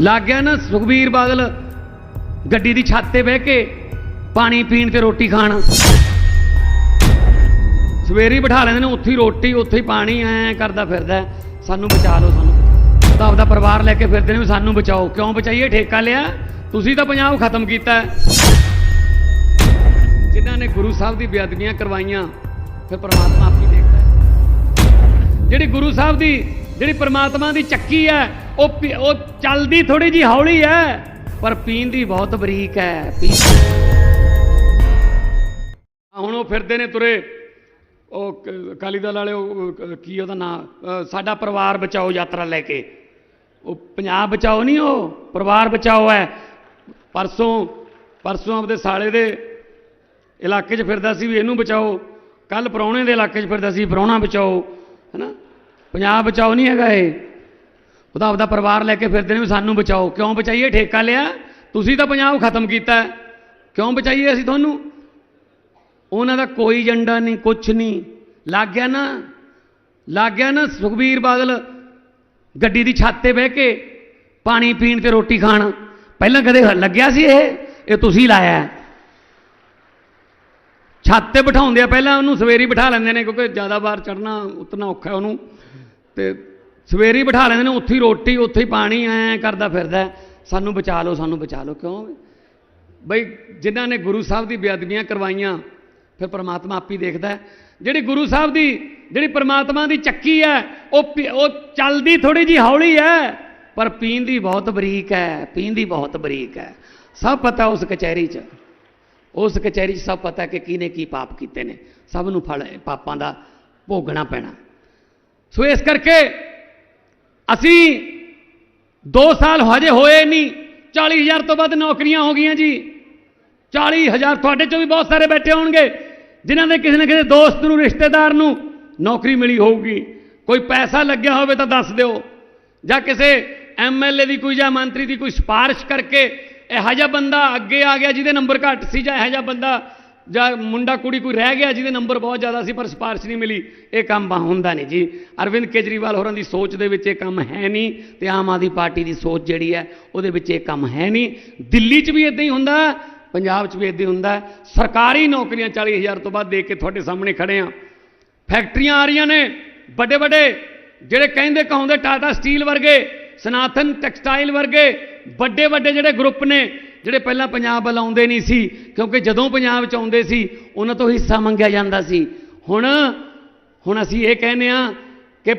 ਲੱਗ ਗਿਆ ਨਾ ਸੁਖਬੀਰ ਬਾਦਲ ਗੱਡੀ ਦੀ ਛੱਤ ਤੇ ਬਹਿ ਕੇ ਪਾਣੀ ਪੀਣ ਤੇ ਰੋਟੀ ਖਾਣ। ਸਵੇਰੇ ਬਿਠਾ ਲੈਂਦੇ ਨੇ, ਉੱਥੇ ਹੀ ਰੋਟੀ, ਉੱਥੇ ਹੀ ਪਾਣੀ, ਐ ਕਰਦਾ ਫਿਰਦਾ। ਸਾਨੂੰ ਬਚਾ ਲਓ, ਸਾਨੂੰ ਤਾਂ ਆਪਦਾ ਪਰਿਵਾਰ ਲੈ ਕੇ ਫਿਰਦੇ ਨੇ ਵੀ ਸਾਨੂੰ ਬਚਾਓ। ਕਿਉਂ ਬਚਾਈਏ? ਠੇਕਾ ਲਿਆ। ਤੁਸੀਂ ਤਾਂ ਪੰਜਾਬ ਖਤਮ ਕੀਤਾ। ਹੈ। ਜਿਨ੍ਹਾਂ ਨੇ ਗੁਰੂ ਸਾਹਿਬ ਦੀ ਬੇਅਦਬੀਆਂ ਕਰਵਾਈਆਂ, ਫਿਰ ਪਰਮਾਤਮਾ ਆਪ ਹੀ ਦੇਖਦਾ ਜਿਹੜੀ ਗੁਰੂ ਸਾਹਿਬ ਦੀ, ਜਿਹੜੀ ਪਰਮਾਤਮਾ ਦੀ ਚੱਕੀ ਹੈ ਉਹ ਪੀ- ਉਹ ਚੱਲਦੀ ਥੋੜੀ ਜੀ ਹੌਲੀ ਹੈ ਪਰ ਪੀਣ ਦੀ ਬਹੁਤ ਬਰੀਕ ਹੈ ਪੀਣ ਹੁਣ ਉਹ ਫਿਰਦੇ ਨੇ ਤੁਰੇ, ਉਹ ਅਕਾਲੀ ਦਲ ਵਾਲੇ, ਉਹ ਕੀ ਉਹਦਾ ਨਾਮ ਸਾਡਾ ਪਰਿਵਾਰ ਬਚਾਓ ਯਾਤਰਾ ਲੈ ਕੇ। ਉਹ ਪੰਜਾਬ ਬਚਾਓ ਨਹੀਂ ਉਹ, ਪਰਿਵਾਰ ਬਚਾਓ ਹੈ ਪਰਸੋਂ ਪਰਸੋਂ ਆਪਦੇ ਸਾਲੇ ਦੇ ਇਲਾਕੇ 'ਚ ਫਿਰਦਾ ਸੀ ਵੀ ਇਹਨੂੰ ਬਚਾਓ। ਕੱਲ ਪ੍ਰਾਹੁਣੇ ਦੇ ਇਲਾਕੇ 'ਚ ਫਿਰਦਾ ਸੀ ਪ੍ਰਾਹੁਣਾ ਬਚਾਓ, ਹੈਨਾ? ਪੰਜਾਬ ਬਚਾਓ ਨਹੀਂ ਹੈਗਾ ਇਹ। ਉਹਦਾ ਆਪਦਾ ਪਰਿਵਾਰ ਲੈ ਕੇ ਫਿਰਦੇ ਨੇ ਵੀ ਸਾਨੂੰ ਬਚਾਓ। ਕਿਉਂ ਬਚਾਈਏ? ਠੇਕਾ ਲਿਆ। ਤੁਸੀਂ ਤਾਂ ਪੰਜਾਬ ਖਤਮ ਕੀਤਾ। ਕਿਉਂ ਬਚਾਈਏ ਅਸੀਂ ਤੁਹਾਨੂੰ? ਉਹਨਾਂ ਦਾ ਕੋਈ ਏਜੰਡਾ ਨਹੀਂ, ਕੁਛ ਨਹੀਂ। ਲੱਗ ਗਿਆ ਨਾ, ਲੱਗ ਗਿਆ ਨਾ ਸੁਖਬੀਰ ਬਾਦਲ ਗੱਡੀ ਦੀ ਛੱਤ ਤੇ ਬਹਿ ਕੇ ਪਾਣੀ ਪੀਣ ਤੇ ਰੋਟੀ ਖਾਣ। ਪਹਿਲਾਂ ਕਦੇ ਲੱਗਿਆ ਸੀ ਇਹ? ਇਹ ਤੁਸੀਂ ਲਾਇਆ ਛੱਤ ਤੇ ਬਿਠਾਉਂਦੇ ਆ। ਪਹਿਲਾਂ ਉਹਨੂੰ ਸਵੇਰੀ ਬਿਠਾ ਲੈਂਦੇ ਨੇ ਕਿਉਂਕਿ ਜ਼ਿਆਦਾ ਵਾਰ ਚੜਨਾ ਉਤਨਾ ਔਖਾ ਉਹਨੂੰ। ਤੇ ਸਵੇਰੀ ਬਿਠਾ ਲੈਂਦੇ ਨੇ, ਉੱਥੇ ਹੀ ਰੋਟੀ, ਉੱਥੇ ਹੀ ਪਾਣੀ, ਐ ਕਰਦਾ ਫਿਰਦਾ। ਸਾਨੂੰ ਬਚਾ ਲਓ, ਸਾਨੂੰ ਬਚਾ ਲਓ। ਕਿਉਂ? ਬਈ ਜਿਨ੍ਹਾਂ ਨੇ ਗੁਰੂ ਸਾਹਿਬ ਦੀ ਬੇਅਦਬੀਆਂ ਕਰਵਾਈਆਂ, ਫਿਰ ਪ੍ਰਮਾਤਮਾ ਆਪ ਹੀ ਦੇਖਦਾ। ਜਿਹੜੀ ਗੁਰੂ ਸਾਹਿਬ ਦੀ, ਜਿਹੜੀ ਪ੍ਰਮਾਤਮਾ ਦੀ ਚੱਕੀ ਹੈ, ਉਹ ਪੀ- ਉਹ ਚੱਲਦੀ ਥੋੜੀ ਜੀ ਹੌਲੀ ਹੈ, ਪਰ ਪੀਂਦੀ ਬਹੁਤ ਬਰੀਕ ਹੈ ਪੀਂਦੀ ਬਹੁਤ ਬਰੀਕ ਹੈ। ਸਭ ਪਤਾ ਉਸ ਕਚਹਿਰੀ 'ਚ। ਉਸ ਕਚਹਿਰੀ 'ਚ ਸਭ ਪਤਾ ਕਿ ਕਿਹਨੇ ਕੀ ਪਾਪ ਕੀਤੇ ਨੇ। ਸਭ ਨੂੰ ਫਲ, ਪਾਪਾਂ ਦਾ ਭੋਗਣਾ ਪੈਣਾ। ਸੋ ਇਸ ਕਰਕੇ ਅਸੀਂ 2 ਸਾਲ ਹਜੇ ਹੋਏ ਨਹੀਂ 40000 ਤੋਂ ਵੱਧ ਨੌਕਰੀਆਂ ਹੋ ਗਈਆਂ ਜੀ। 40000 ਤੁਹਾਡੇ ਚੋਂ ਵੀ ਬਹੁਤ ਸਾਰੇ ਬੈਠੇ ਹੋਣਗੇ, ਜਿਨ੍ਹਾਂ ਦੇ ਕਿਸੇ ਨਾ ਕਿਸੇ ਦੋਸਤ ਨੂੰ, ਰਿਸ਼ਤੇਦਾਰ ਨੂੰ ਨੌਕਰੀ ਮਿਲੀ ਹੋਊਗੀ। ਕੋਈ ਪੈਸਾ ਲੱਗਿਆ ਹੋਵੇ ਤਾਂ ਦੱਸ ਦਿਓ। ਜਾਂ ਕਿਸੇ ਐਮਐਲਏ ਦੀ ਕੋਈ ਜਾਂ ਮੰਤਰੀ ਦੀ ਕੋਈ ਸਿਫਾਰਿਸ਼ ਕਰਕੇ, ਇਹੋ ਜਿਹਾ ਬੰਦਾ ਅੱਗੇ ਆ ਗਿਆ ਜਿਹਦੇ ਨੰਬਰ ਘੱਟ ਸੀ ਜਾਂ ਇਹੋ ਜਿਹਾ ਬੰਦਾ ਜਾਂ ਮੁੰਡਾ ਕੁੜੀ ਕੋਈ ਰਹਿ ਗਿਆ, ਜਿਹਦੇ ਨੰਬਰ ਬਹੁਤ ਜ਼ਿਆਦਾ ਸੀ, ਪਰ ਸਿਫਾਰਿਸ਼ ਨਹੀਂ ਮਿਲੀ, ਇਹ ਕੰਮ ਹੁੰਦਾ ਨਹੀਂ ਜੀ। ਅਰਵਿੰਦ ਕੇਜਰੀਵਾਲ ਹੋਰਾਂ ਦੀ ਸੋਚ ਦੇ ਵਿੱਚ ਇਹ ਕੰਮ ਹੈ ਨਹੀਂ ਤੇ ਆਮ ਆਦਮੀ ਪਾਰਟੀ ਦੀ ਸੋਚ ਜਿਹੜੀ ਹੈ, ਉਹਦੇ ਵਿੱਚ ਇਹ ਕੰਮ ਹੈ ਨਹੀਂ। ਦਿੱਲੀ 'ਚ ਵੀ ਇਦਾਂ ਹੀ ਹੁੰਦਾ, ਪੰਜਾਬ 'ਚ ਵੀ ਇਦਾਂ ਹੀ ਹੁੰਦਾ। ਸਰਕਾਰੀ ਨੌਕਰੀਆਂ 40000 ਤੋਂ ਬਾਅਦ ਦੇ ਕੇ ਤੁਹਾਡੇ ਸਾਹਮਣੇ ਖੜੇ ਆ। ਫੈਕਟਰੀਆਂ ਆ ਰਹੀਆਂ ਨੇ ਵੱਡੇ ਵੱਡੇ ਜਿਹੜੇ ਕਹਿੰਦੇ ਕਹਾਉਂਦੇ ਟਾਟਾ ਸਟੀਲ ਵਰਗੇ, ਸਨਾਤਨ ਟੈਕਸਟਾਈਲ ਵਰਗੇ ਵੱਡੇ ਵੱਡੇ ਜਿਹੜੇ ਗਰੁੱਪ ਨੇ ਜਿਹੜੇ ਪਹਿਲਾਂ ਪੰਜਾਬ ਵੱਲ ਆਉਂਦੇ ਨਹੀਂ ਸੀ, ਕਿਉਂਕਿ ਜਦੋਂ ਪੰਜਾਬ ਚ ਆਉਂਦੇ ਸੀ, ਉਹਨਾਂ ਤੋਂ ਹਿੱਸਾ ਮੰਗਿਆ ਜਾਂਦਾ ਸੀ। ਹੁਣ ਹੁਣ ਅਸੀਂ ਇਹ ਕਹਿੰਦੇ ਆ ਕਿ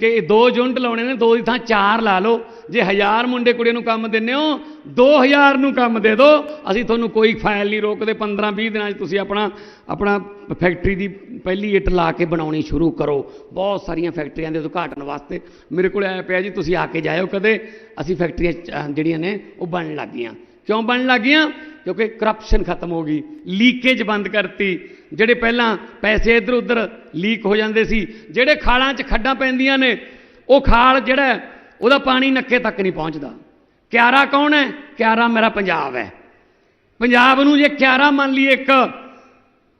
ਕਿ ਦੋ ਯੂਨਿਟ ਲਾਉਣੇ ਨੇ, ਦੋ ਦੀ ਥਾਂ ਚਾਰ ਲਾ ਲਓ। ਜੇ ਹਜ਼ਾਰ ਮੁੰਡੇ ਕੁੜੀਆਂ ਨੂੰ ਕੰਮ ਦਿੰਦੇ ਹੋ 2000 ਨੂੰ ਕੰਮ ਦੇ ਦਿਓ ਅਸੀਂ ਤੁਹਾਨੂੰ ਕੋਈ ਫਾਇਲ ਨਹੀਂ ਰੋਕਦੇ 15 20 ਦਿਨਾਂ 'ਚ ਤੁਸੀਂ ਆਪਣਾ ਆਪਣਾ ਫੈਕਟਰੀ ਦੀ ਪਹਿਲੀ ਇੱਟ ਲਾ ਕੇ ਬਣਾਉਣੀ ਸ਼ੁਰੂ ਕਰੋ। ਬਹੁਤ ਸਾਰੀਆਂ ਫੈਕਟਰੀਆਂ ਦੇ ਉਦਘਾਟਨ ਵਾਸਤੇ। ਮੇਰੇ ਕੋਲ ਆਇਆ ਪਿਆ ਜੀ, ਤੁਸੀਂ ਆ ਕੇ ਜਾਇਓ ਕਦੇ। ਅਸੀਂ ਫੈਕਟਰੀਆਂ ਚ- ਜਿਹੜੀਆਂ ਨੇ, ਉਹ ਬਣਨ ਲੱਗ ਗਈਆਂ। ਕਿਉਂ ਬਣਨ ਲੱਗ ਗਈਆਂ ਕਿਉਂਕਿ ਕਰਪਸ਼ਨ ਖਤਮ ਹੋ ਗਈ। ਲੀਕੇਜ ਬੰਦ ਕਰਤੀ। ਜਿਹੜੇ ਪਹਿਲਾਂ ਪੈਸੇ ਇੱਧਰ ਉੱਧਰ ਲੀਕ ਹੋ ਜਾਂਦੇ ਸੀ, ਜਿਹੜੇ ਖਾਲਾਂ 'ਚ ਖੱਡਾਂ ਪੈਂਦੀਆਂ ਨੇ, ਉਹ ਖਾਲ ਜਿਹੜਾ ਉਹਦਾ ਪਾਣੀ ਨੱਕੇ ਤੱਕ ਨਹੀਂ ਪਹੁੰਚਦਾ। ਕਿਆਰਾ ਕੌਣ ਹੈ? ਕਿਆਰਾ ਮੇਰਾ ਪੰਜਾਬ ਹੈ। ਪੰਜਾਬ ਨੂੰ ਜੇ ਕਿਆਰਾ ਮੰਨ ਲਈਏ ਇੱਕ,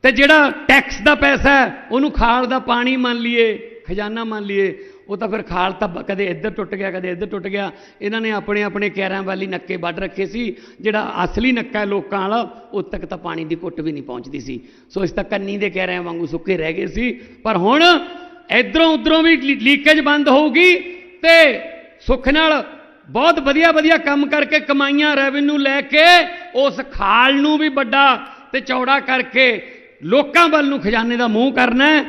ਤੇ ਜਿਹੜਾ ਟੈਕਸ ਦਾ ਪੈਸਾ ਹੈ, ਉਹਨੂੰ ਖਾਲ ਦਾ ਪਾਣੀ ਮੰਨ ਲਈਏ, ਖਜ਼ਾਨਾ ਮੰਨ ਲਈਏ ਉਹ ਤਾਂ ਫਿਰ ਖਾਲ ਤਾਂ ਬ- ਕਦੇ ਇੱਧਰ ਟੁੱਟ ਗਿਆ, ਕਦੇ ਇੱਧਰ ਟੁੱਟ ਗਿਆ। ਇਹਨਾਂ ਨੇ ਆਪਣੇ ਆਪਣੇ ਕੈਰਾਂ ਵਾਲੀ ਨੱਕੇ ਵੱਢ ਰੱਖੇ ਸੀ। ਜਿਹੜਾ ਅਸਲੀ ਨੱਕਾ ਲੋਕਾਂ ਵਾਲਾ, ਉਹ ਤੱਕ ਤਾਂ ਪਾਣੀ ਦੀ ਘੁੱਟ ਵੀ ਨਹੀਂ ਪਹੁੰਚਦੀ ਸੀ। ਸੋ ਇਸ ਤਾਂ ਕੰਨੀ ਦੇ ਕੈਰਿਆਂ ਵਾਂਗੂ ਸੁੱਕੇ ਰਹਿ ਗਏ ਸੀ। ਪਰ ਹੁਣ ਇਧਰੋਂ ਉਧਰੋਂ ਵੀ ਲੀ- ਲੀਕੇਜ ਬੰਦ ਹੋਊਗੀ ਤੇ ਸੁੱਖ ਨਾਲ ਬਹੁਤ ਵਧੀਆ ਵਧੀਆ ਕੰਮ ਕਰਕੇ ਕਮਾਈਆਂ ਰੈਵਨਿਊ ਲੈ ਕੇ ਉਸ ਖਾਲ ਨੂੰ ਵੀ ਵੱਡਾ ਤੇ ਚੌੜਾ ਕਰਕੇ ਲੋਕਾਂ ਵੱਲ ਨੂੰ ਖਜ਼ਾਨੇ ਦਾ ਮੂੰਹ ਕਰਨਾ